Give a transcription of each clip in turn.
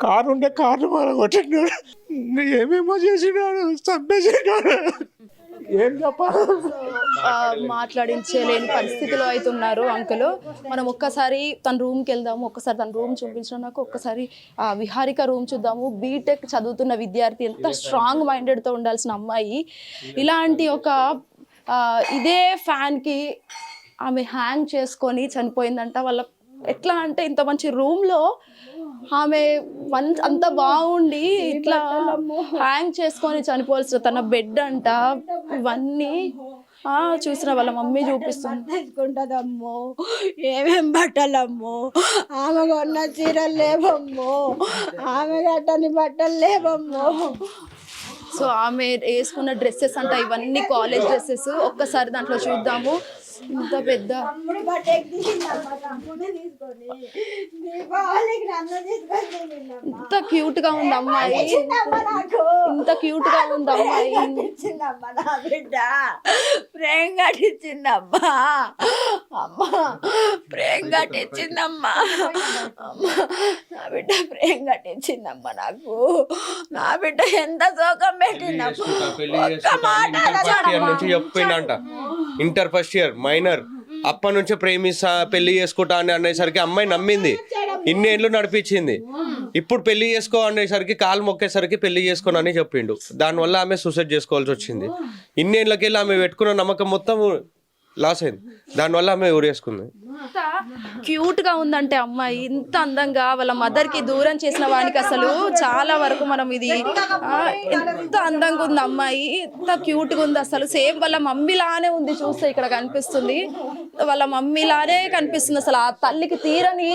Car ఉంటే car మన కొట్టినాడు ఏమేమో చేసినాడు చంపేసినాడు. ఏం చెప్పాలి? మాట్లాడించలేని పరిస్థితిలో అయితే ఉన్నారు అంకుల్. మనం ఒక్కసారి తన రూమ్కి వెళ్దాము ఒక్కసారి తన రూమ్ చూపించిన నాకు ఒక్కసారి ఆ విహారిక రూమ్ చూద్దాము. బీటెక్ చదువుతున్న విద్యార్థి ఎంత స్ట్రాంగ్ మైండెడ్తో ఉండాల్సిన అమ్మాయి. ఇలాంటి ఒక ఇదే ఫ్యాన్కి ఆమె హ్యాంగ్ చేసుకొని చనిపోయిందంట. వాళ్ళ ఎట్లా అంటే ఇంత మంచి రూమ్లో ఆమె వన్ అంత బాగుండి ఇట్లా హ్యాంగ్ చేసుకొని చనిపోవాల్సిన తన బెడ్ అంట. ఇవన్నీ ఆ చూసిన వాళ్ళ మమ్మీ చూపిస్తుంది. తీసుకుంటదమ్మో ఏమేం బట్టలమ్మో. ఆమె కొన్న చీరలు లేవమ్మో. ఆమె కట్టని బట్టలు లేవమ్మో. సో ఆమె వేసుకున్న డ్రెస్సెస్ అంట ఇవన్నీ కాలేజ్ డ్రెస్సెస్. ఒక్కసారి దాంట్లో చూద్దాము. ఇంత పెద్ద. తమ్ముడు బట్టకి తీసిందమ్మ తమ్ముడు తీసుకొని దీపావళికి నన్ను తీసుకొని తిరిగిందమ్మ. ఇంత క్యూట్గా ఉంది అమ్మాయి ఇంత క్యూట్గా ఉంది అమ్మాయి ఇచ్చిందమ్మ నా బిడ్డ? ప్రేమ కట్టించిందమ్మా అమ్మ. ప్రేమ కట్టించిందమ్మా అమ్మ. నా బిడ్డ ప్రేమ కట్టించిందమ్మ నాకు. నా బిడ్డ ఎంత శోకం పెట్టిందమ్మ ఒక్క చేసుకుంటా మాట అని ఇంటర్ ఫస్ట్ ఇయర్ మైనర్. అప్పటి నుంచే ప్రేమిస్తా పెళ్ళి చేసుకుంటా అని అనేసరికి అమ్మాయి నమ్మింది. ఇన్ని ఏళ్ళు నడిపించింది. ఇప్పుడు పెళ్ళి చేసుకో అనేసరికి కాలు మొక్కేసరికి పెళ్ళి చేసుకోను అని చెప్పిండు. దానివల్ల ఆమె సూసైడ్ చేసుకోవాల్సి వచ్చింది. ఇన్ని ఏళ్ళకెళ్ళి ఆమె పెట్టుకున్న నమ్మకం మొత్తం లాస్ అయింది. దానివల్ల ఆమె ఊరేసుకుంది. ఎంత క్యూట్గా ఉందంటే అమ్మాయి ఇంత అందంగా వాళ్ళ మదర్కి దూరం చేసిన వానికి అసలు చాలా వరకు మనం ఇది ఆ, ఎంత అందంగా ఉంది అమ్మాయి ఎంత క్యూట్గా ఉంది అసలు. సేమ్ వాళ్ళ మమ్మీ లానే ఉంది చూస్తే ఇక్కడ కనిపిస్తుంది. వాళ్ళ మమ్మీ లానే కనిపిస్తుంది అసలు. ఆ తల్లికి తీరని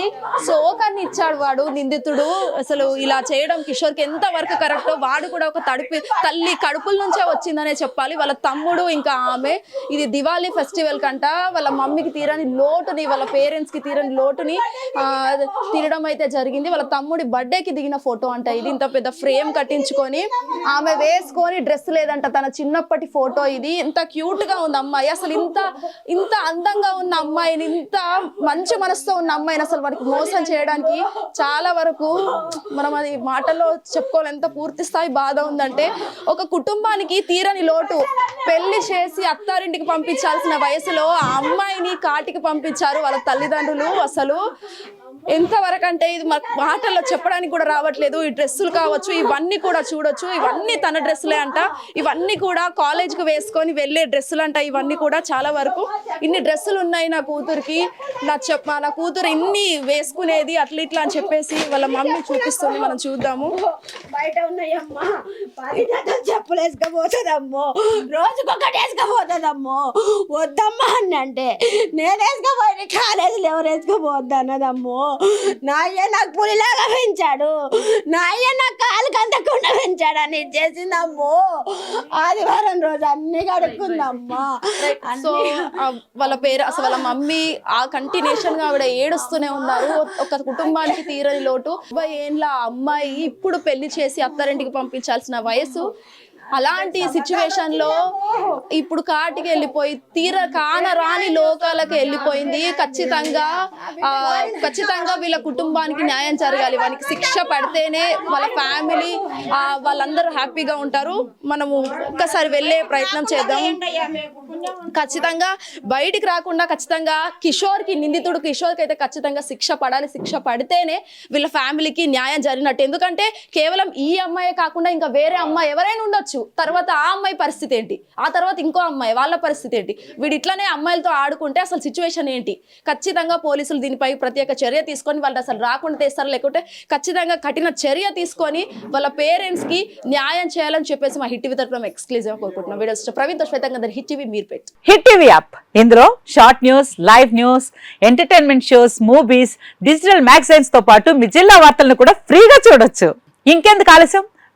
శోకాన్ని ఇచ్చాడు వాడు నిందితుడు. అసలు ఇలా చేయడం కిషోర్కి ఎంత వరకు కరెక్టో వాడు కూడా ఒక తడిపి తల్లి కడుపుల నుంచే వచ్చిందనే చెప్పాలి. వాళ్ళ తమ్ముడు ఇంకా ఆమె ఇది దివాళీ ఫెస్టివల్ కంట వాళ్ళ మమ్మీకి తీరని లోటుని వాళ్ళ పేరెంట్స్కి తీరని లోటుని తీరడం అయితే జరిగింది. వాళ్ళ తమ్ముడి బర్త్డేకి దిగిన ఫోటో అంట ఇది. ఇంత పెద్ద ఫ్రేమ్ కట్టించుకొని ఆమె వేసుకొని డ్రెస్ లేదంట. తన చిన్నప్పటి ఫోటో ఇది. ఇంత క్యూట్గా ఉంది అమ్మాయి. అసలు ఇంత ఇంత అందంగా ఉన్న అమ్మాయిని ఇంత మంచి మనసుతో ఉన్న అమ్మాయిని అసలు వారికి మోసం చేయడానికి చాలా వరకు మనం అది మాటల్లో చెప్పుకోవాలి. ఎంత పూర్తి స్థాయి బాధ ఉందంటే ఒక కుటుంబానికి తీరని లోటు పెళ్ళి చేసి అత్తారింటికి పంపించాల్సిన వయసులో ఆ అమ్మాయిని కాటికి పంపించారు. వాళ్ళ తల్లిదండ్రులు అసలు ఎంతవరకు అంటే ఇది మా మాటల్లో చెప్పడానికి కూడా రావట్లేదు. ఈ డ్రెస్సులు కావచ్చు ఇవన్నీ కూడా చూడొచ్చు. ఇవన్నీ తన డ్రెస్సులే అంట. ఇవన్నీ కూడా కాలేజ్కి వేసుకొని వెళ్ళే డ్రెస్సులు అంట ఇవన్నీ కూడా చాలా వరకు. ఇన్ని డ్రెస్సులు ఉన్నాయి నా కూతురికి. నా చెప్ప నా కూతురు ఇన్ని వేసుకునేది అట్లా ఇట్లా అని చెప్పేసి వాళ్ళ మమ్మీ చూపిస్తుంది. మనం చూద్దాము. బయట ఉన్నాయమ్మా. పది చెప్పులు వేసుకపోతుందమ్మో. రోజుకొకటి వేసుకపోతుందమ్మో. వద్దమ్మా అని అంటే నేను వేసుకపోయి కాలేజీలు ఎవరు వేసుకపోవద్దు అన్నదమ్మో. నా అయ్య నాకు పులిలాగా పెంచాడు. నా అయ్య నా కాలు కందకుండా పెంచాడు అని చేసిందమ్మో. ఆదివారం రోజు అన్ని కడుక్కుందమ్మా. సో వాళ్ళ పేరు అసలు వాళ్ళ మమ్మీ ఆ కంటిన్యూషన్గా ఆవిడ ఏడుస్తూనే ఉన్నారు. ఒక కుటుంబానికి తీరని లోటు. ఇరవై ఏండ్ల అమ్మాయి ఇప్పుడు పెళ్ళి చేసి అత్తారింటికి పంపించాల్సిన వయసు. అలాంటి సిచ్యువేషన్లో ఇప్పుడు కాటికి వెళ్ళిపోయి తీర కాన రాని లోకాలకు వెళ్ళిపోయింది. ఖచ్చితంగా ఆ, ఖచ్చితంగా వీళ్ళ కుటుంబానికి న్యాయం జరగాలి. వానికి శిక్ష పడితేనే వాళ్ళ ఫ్యామిలీ వాళ్ళందరూ హ్యాపీగా ఉంటారు. మనము ఒక్కసారి వెళ్ళే ప్రయత్నం చేద్దాం. ఖచ్చితంగా బయటికి రాకుండా ఖచ్చితంగా కిషోర్కి నిందితుడు కిషోర్కి అయితే ఖచ్చితంగా శిక్ష పడాలి. శిక్ష పడితేనే వీళ్ళ ఫ్యామిలీకి న్యాయం జరిగినట్టు. ఎందుకంటే కేవలం ఈ అమ్మాయే కాకుండా ఇంకా వేరే అమ్మాయి ఎవరైనా ఉండొచ్చు. తర్వాత ఆ అమ్మాయి పరిస్థితి ఏంటి? ఆ తర్వాత ఇంకో అమ్మాయి వాళ్ళ పరిస్థితి ఏంటి? వీడు ఇట్లానే అమ్మాయిలతో ఆడుకుంటే అసలు సిచ్యువేషన్ ఏంటి? ఖచ్చితంగా పోలీసులు దీనిపై ప్రత్యేక చర్య తీసుకొని వాళ్ళు అసలు రాకుండా తీస్తారు? లేకుంటే ఖచ్చితంగా కఠిన చర్య తీసుకొని వాళ్ళ పేరెంట్స్కి న్యాయం చేయాలని చెప్పేసి మా హిట్ టీవీ తరఫున ఎక్స్క్లూజివ్ కోరుకుంటున్నాం. వీడియోస్ ప్రవీణ్ శ్వేతంగా హిట్ టీవీ పెట్టి. Hit TV app. ఇందులో short news live news entertainment shows movies digital మ్యాగజైన్స్తో పాటు మీ జిల్లా వార్తలను కూడా ఫ్రీగా చూడొచ్చు. ఇంకెందుకు ఆలస్యం?